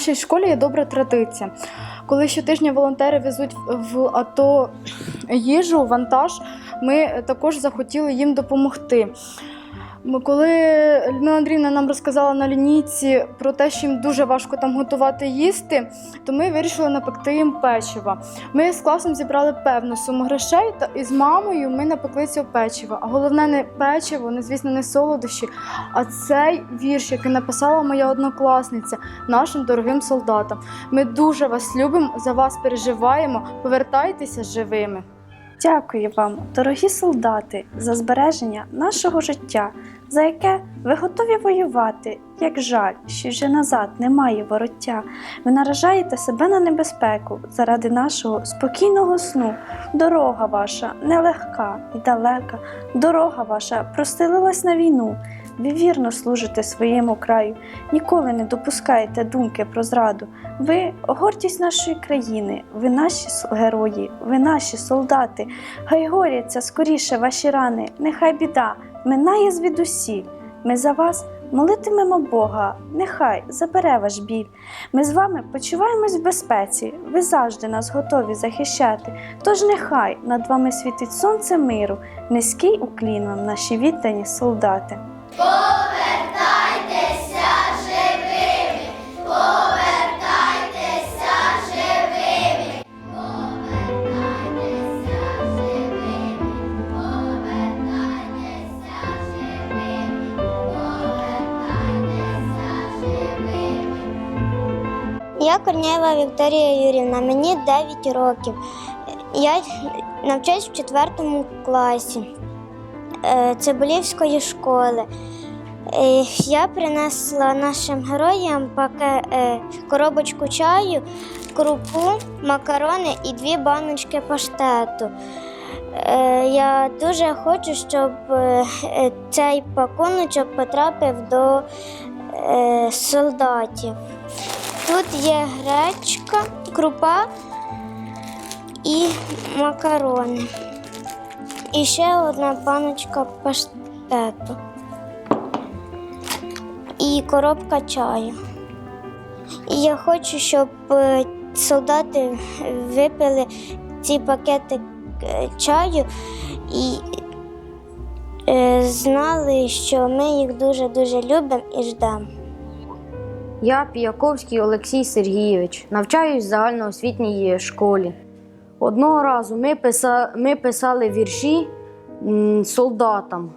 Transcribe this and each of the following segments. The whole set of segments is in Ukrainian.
нашій школі є добра традиція. Коли щотижня волонтери везуть в АТО їжу, вантаж, ми також захотіли їм допомогти. Коли Людмила Андріївна нам розказала на лінійці про те, що їм дуже важко там готувати їсти, то ми вирішили напекти їм печива. Ми з класом зібрали певну суму грошей, та і з мамою ми напекли цього печива. А головне не печиво, не звісно, не солодощі, а цей вірш, який написала моя однокласниця нашим дорогим солдатам. Ми дуже вас любимо, за вас переживаємо. Повертайтеся живими. Дякую вам, дорогі солдати, за збереження нашого життя, за яке ви готові воювати. Як жаль, що вже назад немає вороття. Ви наражаєте себе на небезпеку заради нашого спокійного сну. Дорога ваша нелегка і далека. Дорога ваша простелилась на війну. Ви вірно служите своєму краю, ніколи не допускаєте думки про зраду. Ви гордість нашої країни, ви наші герої, ви наші солдати. Хай горяться скоріше ваші рани, нехай біда минає звідусіль. Ми за вас молитимемо Бога, нехай забере ваш біль. Ми з вами почуваємось в безпеці, ви завжди нас готові захищати. Тож нехай над вами світить сонце миру, низький уклін вам, наші віддані солдати. Я Корнєва Вікторія Юрівна, мені 9 років. Я навчаюсь в 4 класі Цибулівської школи. Е, Я принесла нашим героям е, коробочку чаю, крупу, макарони і дві баночки паштету. Е, Я дуже хочу, щоб е, е, цей пакуночок потрапив до е, солдатів. Тут є гречка, крупа і макарони. І ще одна баночка паштету. І коробка чаю. І я хочу, щоб е, солдати випили ці пакети е, чаю і е, знали, що ми їх дуже-дуже любимо і ждемо. Я Піяковський Олексій Сергійович, навчаюсь в загальноосвітній школі. Одного разу ми, писа... ми писали вірші солдатам.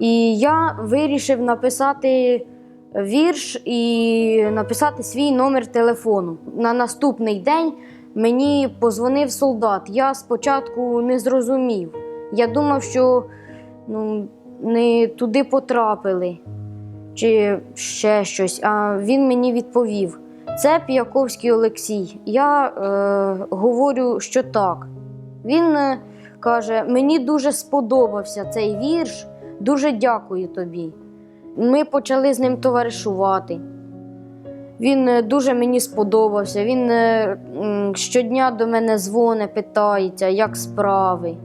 І я вирішив написати вірш і написати свій номер телефону. На наступний день мені позвонив солдат. Я спочатку не зрозумів. Я думав, що ну, не туди потрапили чи ще щось. А він мені відповів: це Піяковський Олексій. Я е, говорю, що так. Він е, каже: мені дуже сподобався цей вірш, дуже дякую тобі. Ми почали з ним товаришувати. Він е, дуже мені сподобався. Він е, щодня до мене дзвонить, питається, як справи.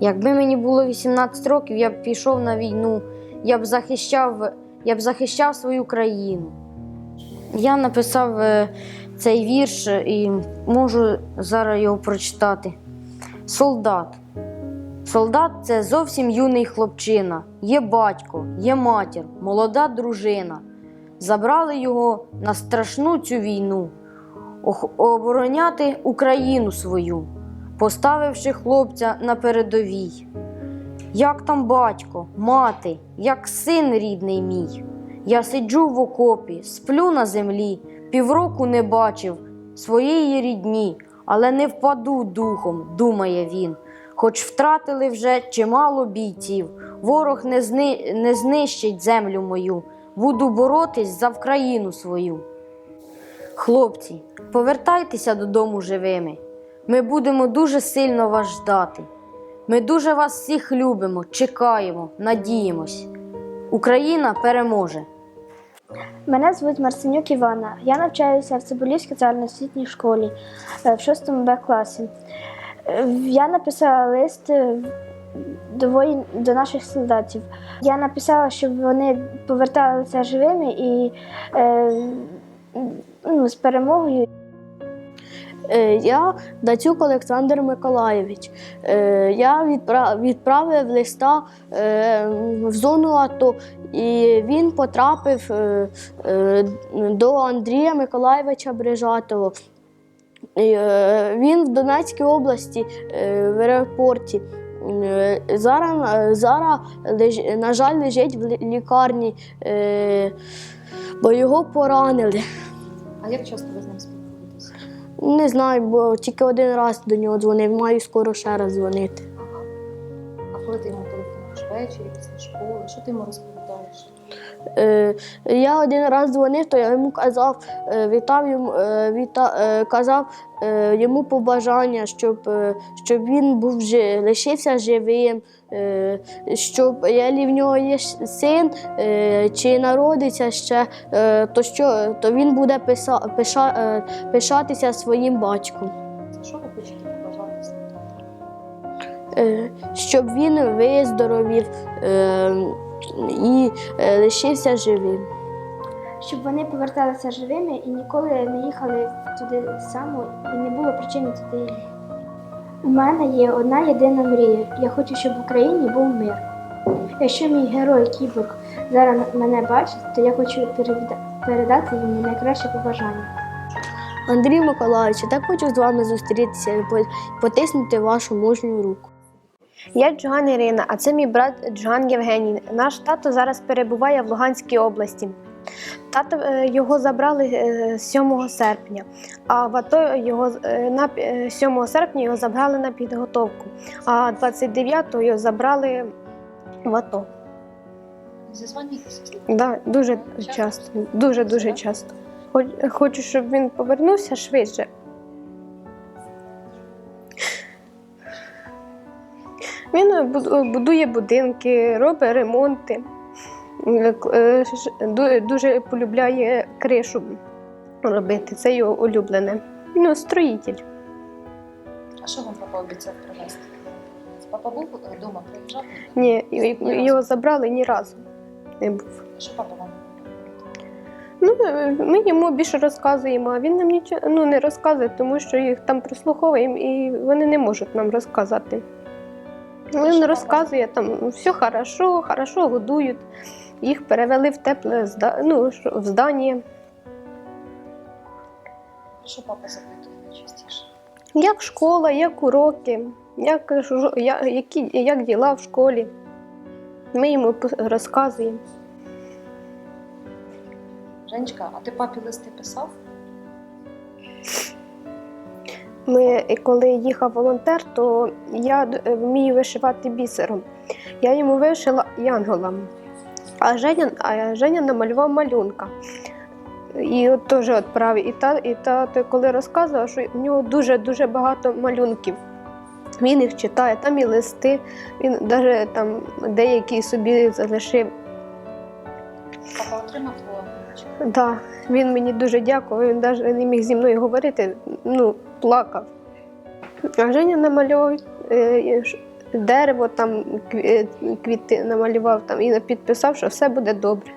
Якби мені було 18 років, я б пішов на війну, я б захищав, я б захищав свою країну. Я написав е, цей вірш і можу зараз його прочитати. Солдат. Солдат це зовсім юний хлопчина. Є батько, є матір, молода дружина. Забрали його на страшну цю війну, обороняти Україну свою, поставивши хлопця на передовій. Як там батько, мати, як син рідний мій. Я сиджу в окопі, сплю на землі, півроку не бачив своєї рідні, але не впаду духом, думає він. Хоч втратили вже чимало бійців, ворог не, зни... не знищить землю мою, буду боротись за Вкраїну свою. Хлопці, повертайтеся додому живими. Ми будемо дуже сильно вас ждати. Ми дуже вас всіх любимо, чекаємо, надіємось. Україна переможе. Мене звуть Марсенюк Івана. Я навчаюся в Цибулівській загальноосвітній школі е, в 6 Б класі. Е, Я написала лист е, до, воїн, до наших солдатів. Я написала, щоб вони поверталися живими і ну, з перемогою. Е, Я Дацюк Олександр Миколаєвич. Е, Я відправив листа е, в зону АТО, і він потрапив до Андрія Миколаєвича Брижатова. Він в Донецькій області в аеропорті. Зараз, зараз на жаль, лежить в лікарні, бо його поранили. А як часто ви з ним спілкуєтеся? Не знаю, бо тільки один раз до нього дзвонив, маю скоро ще раз дзвонити. А коли ти йому телефонуєш ввечері після школи, що ти йому розповідаєш? Е, я один раз дзвонив, то я йому казав, е, вітав йому, е, віта, казав йому побажання, щоб, щоб він був лишився живим, щоб якщо в нього є син чи народиться ще, то, що, то він буде писа, пиша, пишатися своїм батьком. Що ви хочете побажати щоб він виздоровів і е, лишився живим. Щоб вони поверталися живими і ніколи не їхали туди само і не було причини туди. їхати. У мене є одна єдина мрія. Я хочу, щоб в Україні був мир. Якщо мій герой Кіборг зараз мене бачить, то я хочу передати йому найкраще побажання. Андрій Миколаївич, я так хочу з вами зустрітися і потиснути вашу мужню руку. Я Джоган Ірина, а це мій брат Джоган Євгеній. Наш тато зараз перебуває в Луганській області. Тато е, його забрали е, 7 серпня, а в АТО його е, на е, 7 серпня його забрали на підготовку, а 29-го його забрали в АТО. Да, дуже часто, дуже дуже часто. Хочу, щоб він повернувся швидше. Він е, будує будинки, робить ремонти. Е, е, Дуже полюбляє кришу робити. Це його улюблене. Ну, строїтель. А що вам папа обіцяв привезти? Папа був вдома, приїжджав? Ні, його забрали ні разу. Не був. Що папа вам? Ну, е, ми йому більше розказуємо, а він нам нічого ну, не розказує, тому що їх там прослуховуємо і вони не можуть нам розказати. Він розказує там все хорошо, хорошо годують. Їх перевели в тепле зда- ну, в здання. Що папа запитує найчастіше? Як школа, як уроки, як, які, як діла в школі. Ми йому розказуємо. Женечка, а ти папі листи писав? Ми, коли їхав волонтер, то я вмію вишивати бісером. Я йому вишила янголам. А Женя, а Женя намалював малюнка. І от теж відправив. І, та, і тато, коли розказував, що в нього дуже-дуже багато малюнків. Він їх читає, там і листи, він навіть там деякі собі залишив. Папа отримав твого ангелочка? Да, він мені дуже дякував, він навіть не міг зі мною говорити, ну, плакав. А Женя намальовував е, дерево, там е, квіти намалював там, і підписав, що все буде добре.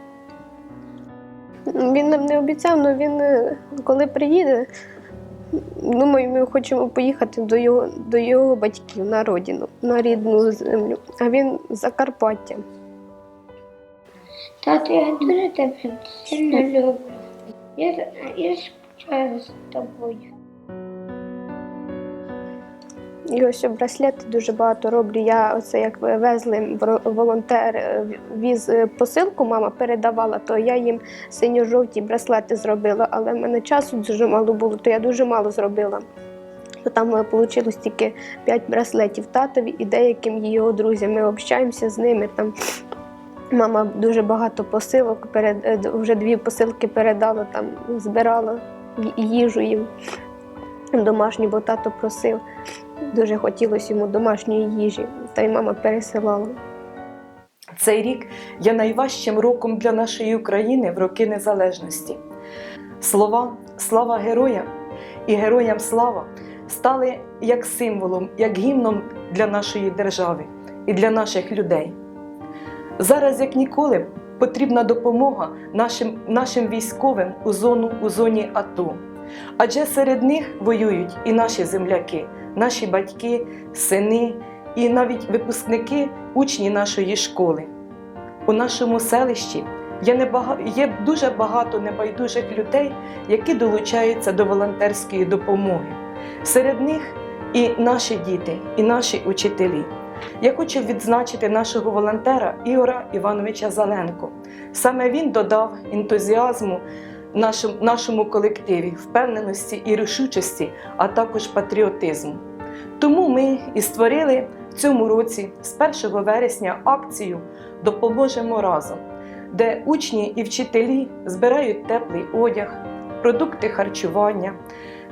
Він нам не обіцяв, але він, е, коли приїде, думаю, ми хочемо поїхати до його, до його батьків на родину, на рідну землю. А він з Закарпаття. Тато, я дуже тебе сильно люблю. Я, я з тобою. І ось браслети дуже багато роблю. Я оце як везли волонтер е, віз е, посилку, мама передавала, то я їм синьо-жовті браслети зробила, але в мене часу дуже мало було, то я дуже мало зробила. То там вийшло тільки 5 браслетів татові і деяким його друзям. Ми общаємося з ними. Там мама дуже багато посилок, перед, е, вже дві посилки передала, там збирала їжу їм домашню, бо тато просив. Дуже хотілося йому домашньої їжі, та й мама пересилала. Цей рік є найважчим роком для нашої України в роки незалежності. Слова Слава героям і героям слава стали як символом, як гімном для нашої держави і для наших людей. Зараз, як ніколи, потрібна допомога нашим, нашим військовим у, зону, у зоні АТО. Адже серед них воюють і наші земляки, наші батьки, сини, і навіть випускники, учні нашої школи. У нашому селищі є, дуже багато небайдужих людей, які долучаються до волонтерської допомоги. Серед них і наші діти, і наші учителі. Я хочу відзначити нашого волонтера Ігора Івановича Заленко. Саме він додав ентузіазму нашому, нашому колективі, впевненості і рішучості, а також патріотизму. Тому ми і створили в цьому році з 1 вересня акцію Допоможемо разом, де учні і вчителі збирають теплий одяг, продукти харчування,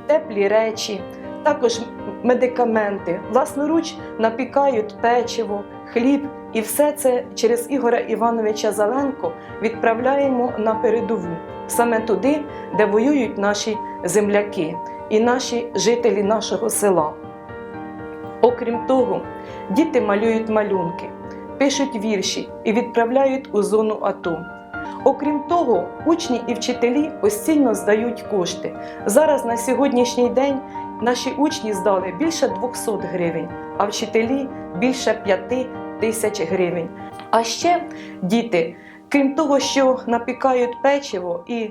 теплі речі, також медикаменти, власноруч напікають печиво, хліб, і все це через Ігоря Івановича Заленко відправляємо на передову, саме туди, де воюють наші земляки і наші жителі нашого села. Окрім того, діти малюють малюнки, пишуть вірші і відправляють у зону АТО. Окрім того, учні і вчителі постійно здають кошти. Зараз на сьогоднішній день наші учні здали більше 200 гривень, а вчителі більше 5 тисяч гривень. А ще діти, крім того, що напікають печиво і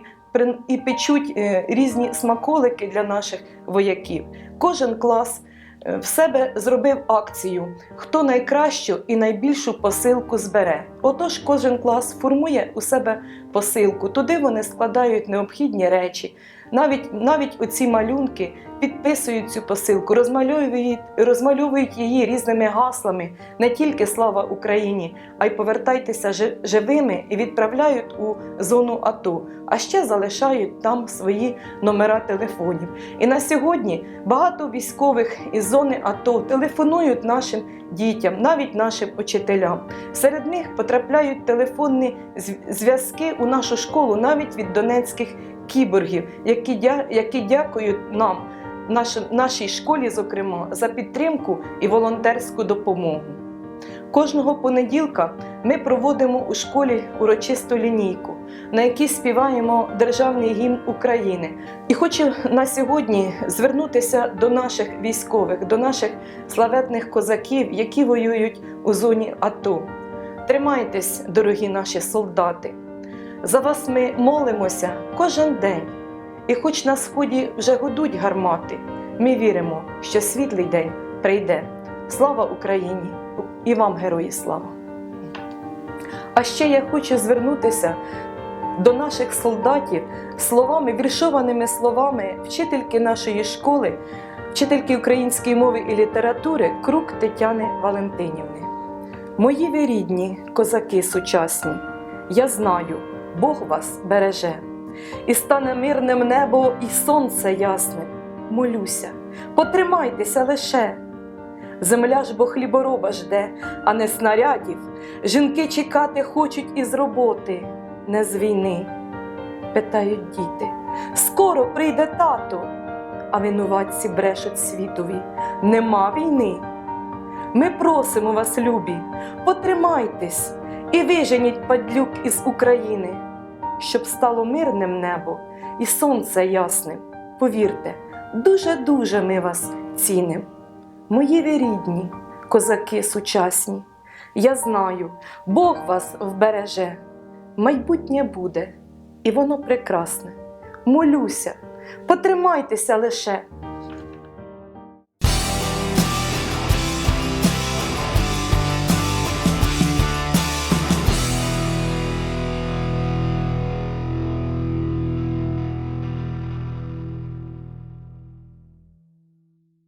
і печуть е, різні смаколики для наших вояків. Кожен клас е, в себе зробив акцію, хто найкращу і найбільшу посилку збере. Отож, кожен клас формує у себе посилку. Туди вони складають необхідні речі. Навіть, навіть оці малюнки підписують цю посилку, розмальовують, розмальовують її різними гаслами, не тільки слава Україні, а й повертайтеся жи- живими і відправляють у зону АТО, а ще залишають там свої номера телефонів. І на сьогодні багато військових із зони АТО телефонують нашим дітям, навіть нашим учителям. Серед них потрапляють телефонні зв'язки у нашу школу навіть від донецьких кіборгів, які, дя... які дякують нам, нашим, нашій школі, зокрема, за підтримку і волонтерську допомогу. Кожного понеділка ми проводимо у школі урочисту лінійку, на якій співаємо державний гімн України. І хочу на сьогодні звернутися до наших військових, до наших славетних козаків, які воюють у зоні АТО. Тримайтесь, дорогі наші солдати! За вас ми молимося кожен день. І хоч на сході вже гудуть гармати, ми віримо, що світлий день прийде. Слава Україні! І вам, герої, слава! А ще я хочу звернутися до наших солдатів словами, віршованими словами вчительки нашої школи, вчительки української мови і літератури Крук Тетяни Валентинівни. Мої ви рідні, козаки сучасні, я знаю, Бог вас береже, і стане мирним небо, і сонце ясне. Молюся, потримайтеся лише. Земля ж бо хлібороба жде, а не снарядів. Жінки чекати хочуть із роботи, не з війни. Питають діти, скоро прийде тато, а винуватці брешуть світові. Нема війни. Ми просимо вас, любі, потримайтесь і виженіть падлюк із України, щоб стало мирним небо і сонце ясним. Повірте, дуже-дуже ми вас ціним. Мої ви рідні, козаки сучасні, я знаю, Бог вас вбереже, майбутнє буде, і воно прекрасне. Молюся, потримайтеся лише,